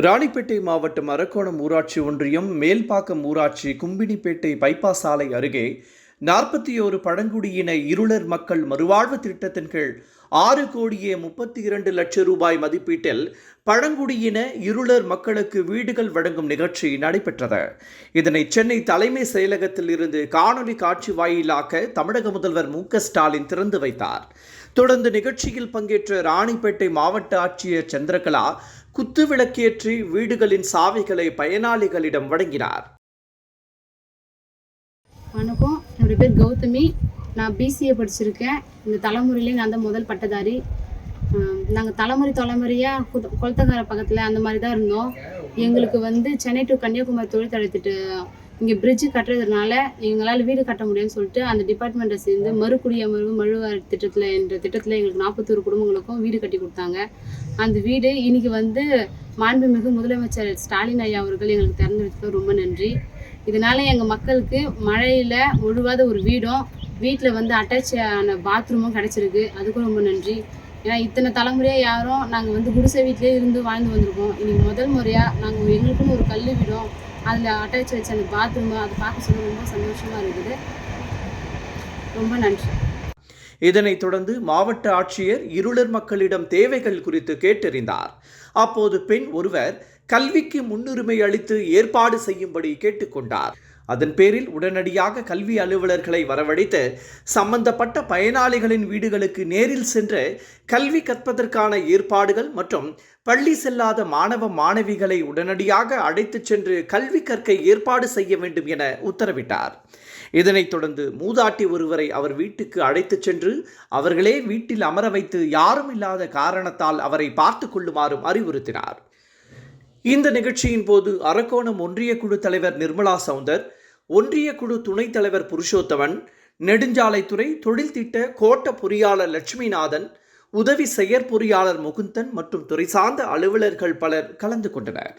ராணிப்பேட்டை மாவட்டம் அரக்கோணம் ஊராட்சி ஒன்றியம் மேல்பாக்கம் ஊராட்சி கும்பினிப்பேட்டை பைபாஸ் சாலை அருகே நாற்பத்தி ஓரு பழங்குடியின இருளர் மக்கள் மறுவாழ்வு திட்டத்தின் கீழ் ஆறு கோடியே முப்பத்தி இரண்டு லட்சம் ரூபாய் மதிப்பீட்டில் பழங்குடியின இருளர் மக்களுக்கு வீடுகள் வழங்கும் நிகழ்ச்சி நடைபெற்றது. இதனை சென்னை தலைமை செயலகத்தில் இருந்து காணொலி காட்சி வாயிலாக தமிழக முதல்வர் மு ஸ்டாலின் திறந்து வைத்தார். தொடர்ந்து நிகழ்ச்சியில் பங்கேற்ற ராணிப்பேட்டை மாவட்ட ஆட்சியர் சந்திரகலா குத்து விளக்கேற்றி வீடுகளின் சாவிகளை பயனாளிகளிடம் வழங்கினார். வணக்கம். என்னோடய பேர் கௌதமி. நான் பிசிஏ படிச்சிருக்கேன். இந்த தலைமுறையிலே நான் தான் முதல் பட்டதாரி. நாங்கள் தலைமுறை தலைமுறையாக குத குளத்தக்கார பக்கத்தில் அந்த மாதிரி தான் இருந்தோம். எங்களுக்கு வந்து சென்னை டு கன்னியாகுமரி தொழில்தலை திட்டு இங்கே பிரிட்ஜு கட்டுறதுனால எங்களால் வீடு கட்ட முடியும்னு சொல்லிட்டு அந்த டிபார்ட்மெண்ட்டை சேர்ந்து மறுகுடியமர்வு மழுவார் திட்டத்தில் என்ற திட்டத்தில் எங்களுக்கு நாற்பத்தோரு குடும்பங்களுக்கும் வீடு கட்டி கொடுத்தாங்க. அந்த வீடு இன்னைக்கு வந்து மாண்புமிகு முதலமைச்சர் ஸ்டாலின் ஐயா அவர்கள் எங்களுக்கு திறந்து வச்சது ரொம்ப நன்றி. இதனால எங்கள் மக்களுக்கு மழையில் முழுவாத ஒரு வீடும் வீட்டில் வந்து அட்டாச் ஆன பாத்ரூமும் கிடச்சிருக்கு. அதுக்கும் ரொம்ப நன்றி. ஏன்னா இத்தனை தலைமுறையாக யாரும் நாங்கள் வந்து குடிசை வீட்டிலே இருந்து வாழ்ந்து வந்திருக்கோம். இன்றைக்கி முதல் முறையாக நாங்கள் எங்களுக்குன்னு ஒரு கல் வீடும் அதில் அட்டாச் வச்ச அந்த பாத்ரூமு அதை பார்க்க சொல்ல ரொம்ப சந்தோஷமாக இருக்குது. ரொம்ப நன்றி. இதனைத் தொடர்ந்து மாவட்ட ஆட்சியர் இருளர் மக்களிடம் தேவைகள் குறித்து கேட்டறிந்தார். அப்போது பெண் ஒருவர் கல்விக்கு முன்னுரிமை அளித்து ஏற்பாடு செய்யும்படி கேட்டுக்கொண்டார். அதன் பேரில் உடனடியாக கல்வி அலுவலர்களை வரவழைத்து சம்பந்தப்பட்ட பயனாளிகளின் வீடுகளுக்கு நேரில் சென்று கல்வி கற்பதற்கான ஏற்பாடுகள் மற்றும் பள்ளி செல்லாத மாணவ மாணவிகளை உடனடியாக அழைத்துச் சென்று கல்வி கற்க ஏற்பாடு செய்ய வேண்டும் என உத்தரவிட்டார். இதனைத் தொடர்ந்து மூதாட்டி ஒருவரை அவர் வீட்டுக்கு அழைத்துச் சென்று அவர்களே வீட்டில் அமர வைத்து யாரும் இல்லாத காரணத்தால் அவரை பார்த்து கொள்ளுமாறும் அறிவுறுத்தினார். இந்த நிகழ்ச்சியின் போது அரக்கோணம் ஒன்றிய குழு தலைவர் நிர்மலா சவுந்தர் ஒன்றிய குழு துணைத் தலைவர் புருஷோத்தவன் நெடுஞ்சாலைத்துறை தொழில் திட்ட கோட்ட பொறியாளர் லட்சுமிநாதன் உதவி செயற்பொறியாளர் முகுந்தன் மற்றும் துறை சார்ந்த அலுவலர்கள் பலர் கலந்து கொண்டனர்.